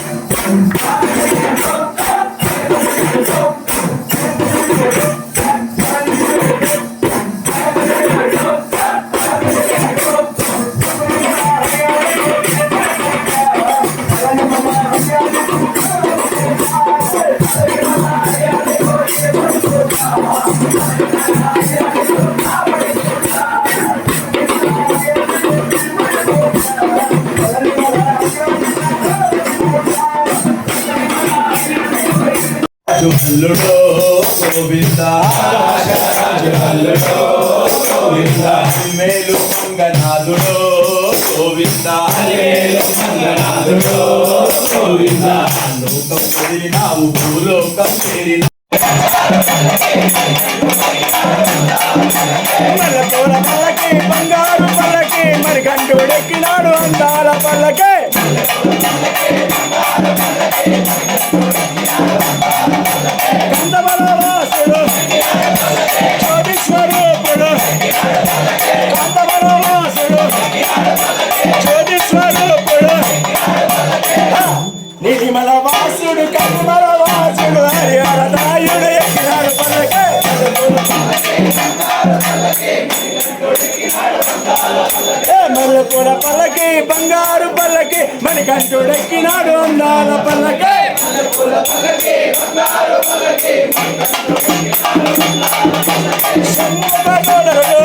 Vai, vai, vai. Govinda జుహల్లుడో Govinda మేలు మంగనాథుడో గోవింద మేలు మంగనాథుడో గోవింద లోకం వదిలినావు భూలోకం చేరిన మల్లెపూల పల్లకి బంగారు పల్లకి మరి గంటూడెక్కినాడు అందాల పల్లకే బంగారు పల్లకి మణికంఠుడెక్కినాడు అందాల పల్లకి. షణ్ముఖ సోదరుడు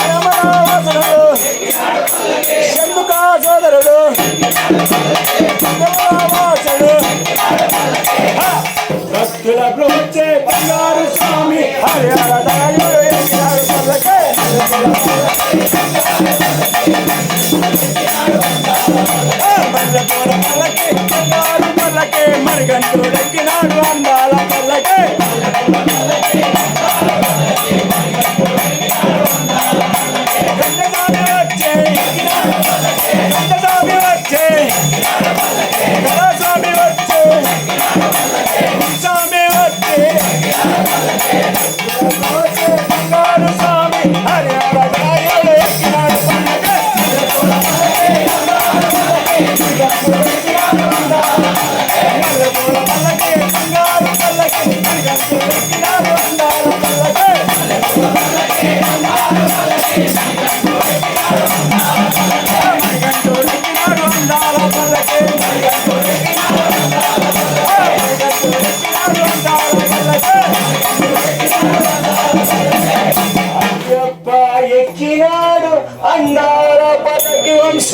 రమణావసరుడు షణ్ముఖ సోదరుడు బంగారు స్వామి హరిహర దాయుడు ఎక్కినాడు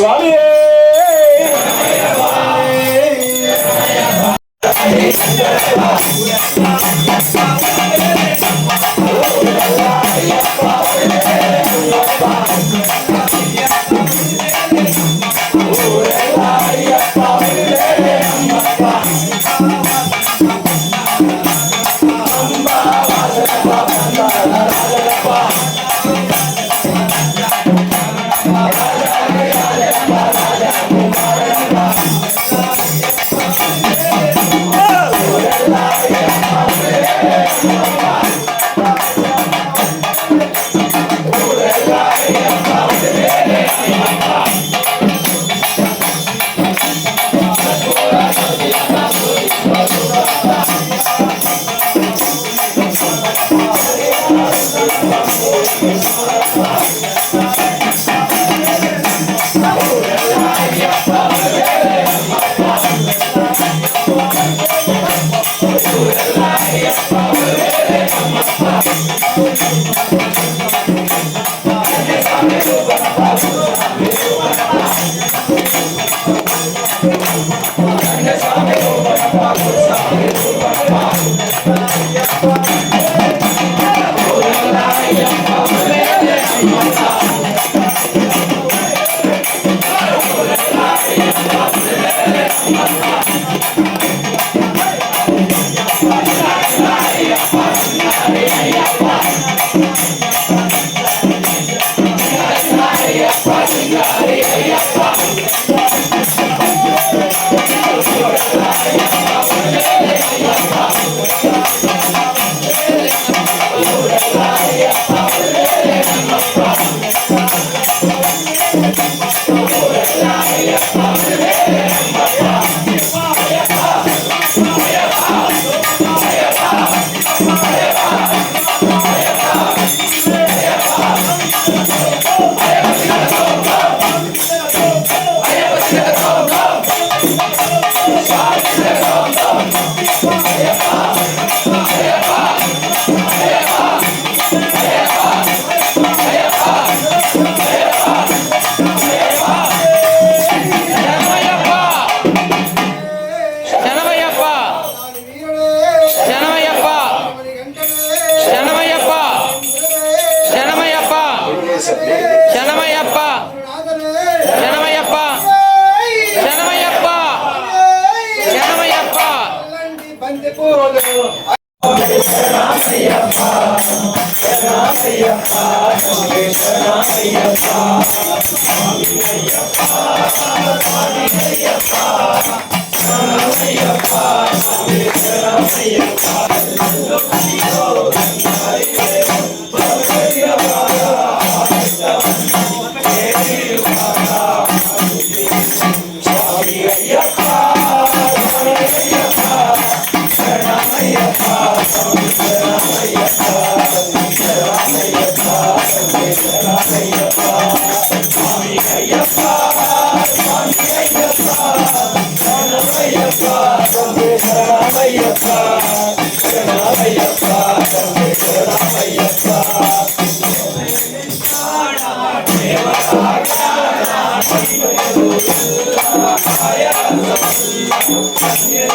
స్వామి Sim, சரணாமையப்பா சரணாமையப்பா சுவாமி சரணாமையப்பா சுவாமியப்பா சுவாமியப்பா சரணாமையப்பா சுவாமி சரணாமையப்பா Yeah,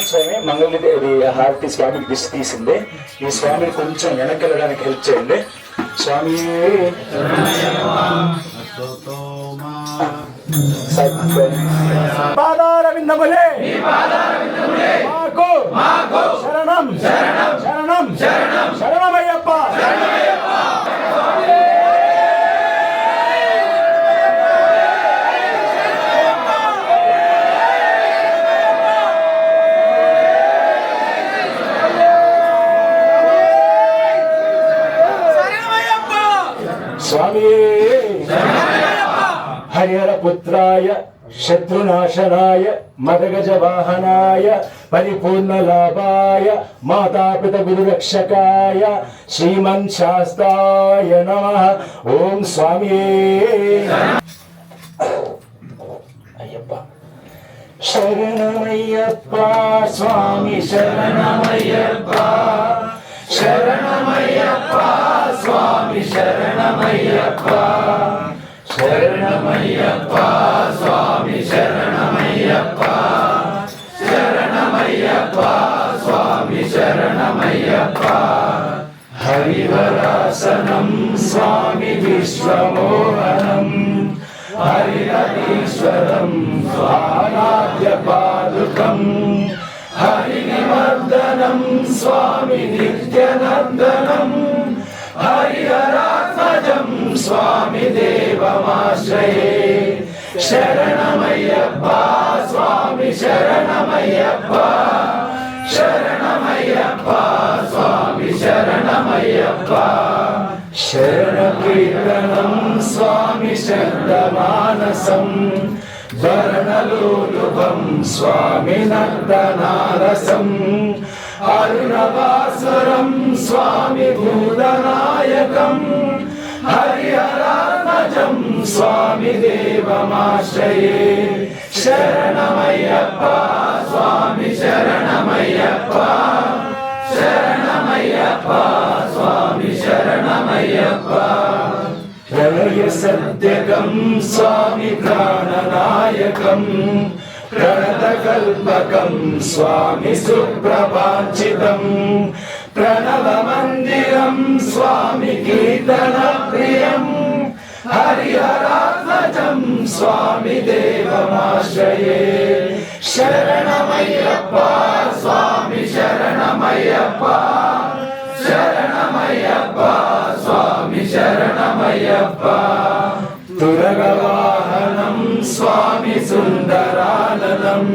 స్వామి మంగళ ఇది హారతి స్వామికి దిష్టి తీసింది. ఈ స్వామిని కొంచెం వెనక్కి వెళ్ళడానికి హెల్ప్ చేయండి. స్వామి పాదాల విందములే మాకు. శరణం. శరణం. శరణమయ్యప్ప హరిహరపుత్రాయ శత్రునాశనాయ మదగజ వాహనాయ పరిపూర్ణ మాతాపిత గురురక్షకాయ శ్రీమన్ శాస్తాయ నమ. ఓం స్వామి అయ్యప్ప. శరణమయ్యప్ప స్వామి శరణమయ్యప్ప. శరణమయ్యప్ప స్వామి శరణమయ్యప్ప. శరణమయ్యప్ప స్వామి శరణమయ్యప్ప శరణమయ్యప్ప స్వామి శరణమయ్యప్ప హరివరాసనం స్వామి విశ్వమోహనం హరిహరీశ్వరం స్వానాద్య పాదుకం హరినివర్ధనం స్వామి నిత్యనందనం స్వామి దేవమాశ్రయే. శరణమయ్యప్ప స్వామి శరణమయ్యప్ప. శరణమయ్యప్ప స్వామి శరణమయ్యప్ప. శరణకీర్తనం స్వామి శబ్దమానసం భరణలోలుభం స్వామి నర్దనారసం. అరుణవాసురం స్వామి భూతనాయకం. హరిహరాత్మజం స్వామి దేవమాశ్రయే శరణమయ్యప్ప స్వామి శరణమయ్యప్ప శరణమయ్యప్ప స్వామి శరణమయ్యప్ప ప్రళయ సత్యకం స్వామి ప్రాణనాయకం ప్రణతకల్పకం స్వామి సుప్రభాచితం. ప్రణవమందిరం స్వామి కీర్తన ప్రియం హరిహరాత్మజం స్వామి దేవమాశ్రయే శరణమయ్యప్ప స్వామి శరణమయ్యప్ప శరణమయ్యప్ప స్వామి శరణమయ్యప్ప తురగవాహనం స్వామి సుందరాననం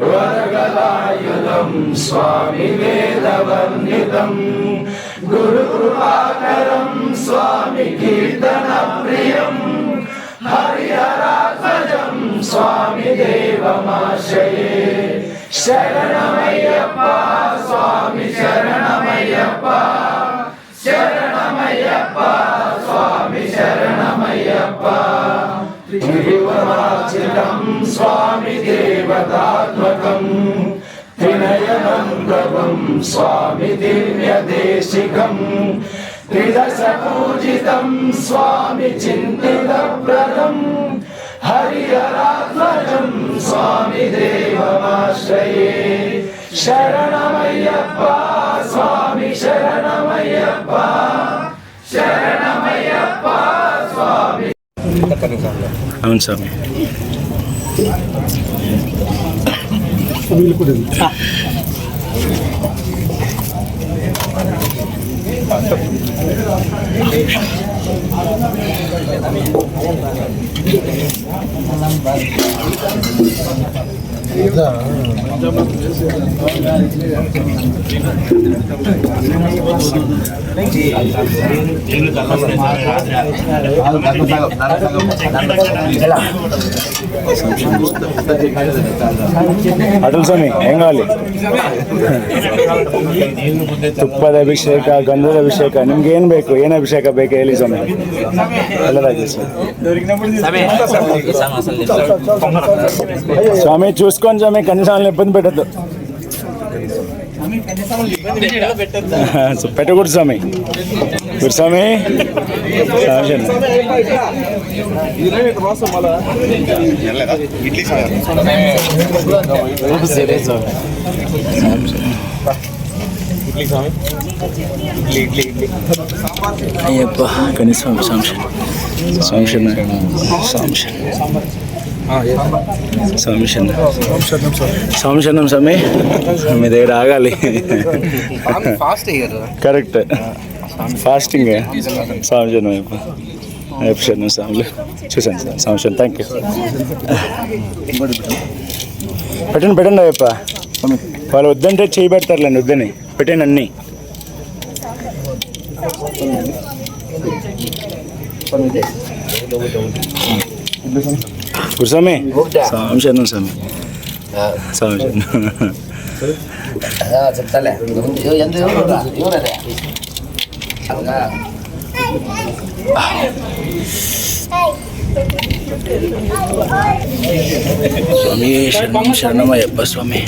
వరగలాయుధం స్వామి వేదవర్ణితం గురు కృపాకరం స్వామి కీర్తన ప్రియం హరిహరాధ్వజం స్వామి దేవమాశ్రయే శరణమయ్యప్ప స్వామి శరణమయ్యప్ప శరణమయ్యప్ప స్వామి శరణమయ్యప్ప త్రిభువనార్చితం స్వామి దేవతాత్మకం. త్రినయనందవం స్వామి దివ్యదేశికం. త్రిదశ పూజితం స్వామి చింతితప్రదం. హరిహరాత్మజం స్వామి దేవమాశ్రయే. శరణమయ్యప్ప స్వామి శరణమయ్యప్ప. శరణమయ్యప్ప స్వామి. అవును స్వామి. बिल्कुल ಅಟಲ್ ಸ್ವಾಮಿ ಹೆಂಗಾಗಲಿ ತುಪ್ಪದ ಅಭಿಷೇಕ ಗಂಧದ ಅಭಿಷೇಕ ನಿಮ್ಗೆ ಏನು ಬೇಕು ಏನು ಅಭಿಷೇಕ ಬೇಕು ಹೇಳಿ ಸ್ವಾಮಿ ಎಲ್ಲದಾಗಿ స్వామి చూసుకోండి స్వామి కనీసం ఇబ్బంది పెట్టద్దు. పెట్టకూడదు స్వామి. గురుస్వామి స్వామి. అయ్యప్ప కనీసం సంశయం సంశయం సంశయం సంశయం సంశయం స్వామి మీ దగ్గర ఆగాలి. కరెక్ట్ ఫాస్టింగ్ సంశయం అయ్యప్ప అయ్యప్ప స్వాములు చూసాను సార్. సంశయం థ్యాంక్ యూ పెట్టండి పెట్టండి అయ్యప్ప. వాళ్ళు వద్దంటే చేయి పెడతారులేండి వద్దని. పెట్టండి అన్నీ. గురుస్వామి సంశయం స్వామి సంశయం చెప్తాలే ఎంత ఎవరదే అలాగా స్వామి శరణం శరణమయ్యప్ప స్వామి